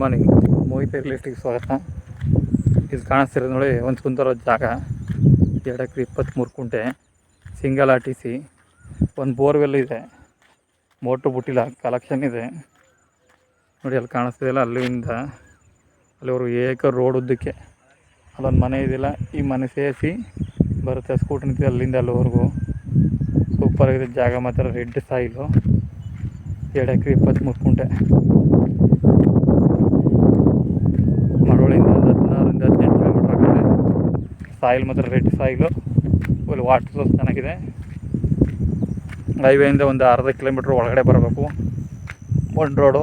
Morning ಮೋಹಿತ ರಿಯಲಿಸ್ಟಿಗೆ ಸ್ವಾಗತ. ಇದು ಕಾಣಿಸ್ತಿರೋದು ನೋಡಿ ಒಂದು ಕುಂತರೋ ಜಾಗ. ಎರಡು ಎಕರೆ ಇಪ್ಪತ್ತ್ಮೂರು ಕುಂಟೆ. ಸಿಂಗಲ್ ಆರ್ ಟಿ ಸಿ ಒಂದು ಬೋರ್ವೆಲ್ ಇದೆ. ಮೋಟ್ರು ಬಿಟ್ಟಿಲ್ಲ ಕಲೆಕ್ಷನ್ ಇದೆ. ನೋಡಿ ಅಲ್ಲಿ ಕಾಣಿಸ್ತಿದೆಯಲ್ಲ ಅಲ್ಲಿಂದ. ಅಲ್ಲಿವರು ಏಕ ರೋಡ್ ಉದ್ದಕ್ಕೆ. ಅಲ್ಲೊಂದು ಮನೆ ಇದೆಯಲ್ಲ ಈ ಮನೆ ಸೇರಿಸಿ ಬರುತ್ತೆ ಸ್ಕೂಟರ್ ನಿಂತಿದೆ ಅಲ್ಲಿಂದ ಅಲ್ಲಿವರೆಗೂ. ಸೂಪರ್ ಆಗಿದೆ ಜಾಗ ಮಾತ್ರ ರೆಡ್ ಸಾಯಿಲು ಎರಡು ಎಕರೆ ಇಪ್ಪತ್ತ್ಮೂರು ಕುಂಟೆ ಮಳವಳ್ಳಿಯಿಂದ ಒಂದು ಹದಿನಾರರಿಂದ ಹದಿನೆಂಟು ಕಿಲೋಮೀಟ್ರ್ ಆಗುತ್ತೆ ಸಾಯಿಲ್ ಮಾತ್ರ red soil full water source ಚೆನ್ನಾಗಿದೆ. ಹೈವೇಯಿಂದ ಒಂದು ಅರ್ಧ ಕಿಲೋಮೀಟ್ರ್ ಒಳಗಡೆ ಬರಬೇಕು. ಒನ್ ರೋಡು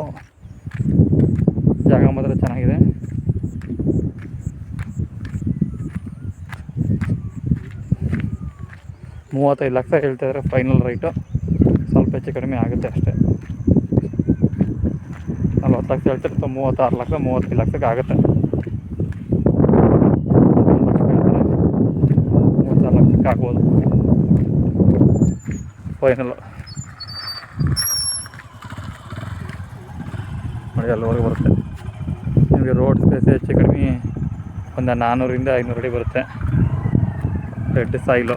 ಜಾಗ ಮಾತ್ರ ಚೆನ್ನಾಗಿದೆ. ಮೂವತ್ತೈದು ಲಕ್ಷ ಹೇಳ್ತಾಯಿದ್ರೆ ಫೈನಲ್ ರೈಟು ಸ್ವಲ್ಪ ಹೆಚ್ಚು ಕಡಿಮೆ ಆಗುತ್ತೆ ಅಷ್ಟೇ. ನಲ್ವತ್ತು ಲಕ್ಷ ಹೇಳ್ತಾರೆ ಮೂವತ್ತಾರು ಲಕ್ಷ, ಮೂವತ್ತೈದು ಲಕ್ಷಕ್ಕೆ ಆಗುತ್ತೆ ಒಂದು ಲಕ್ಷ ಹೇಳ್ತಾರೆ ಮೂವತ್ತಾರು ಲಕ್ಷಕ್ಕೆ ಆಗ್ಬೋದು. ಫೈನಲ್ ನೋಡಿ ಅಲ್ಲಿವರೆಗೆ ಬರುತ್ತೆ. ನಿಮಗೆ ರೋಡ್ ಸ್ಪೇಸ್ ಹೆಚ್ಚು ಕಡಿಮೆ, ಒಂದು ನಾನ್ನೂರಿಂದ ಐನೂರು ಅಡಿ ಬರುತ್ತೆ. Red soil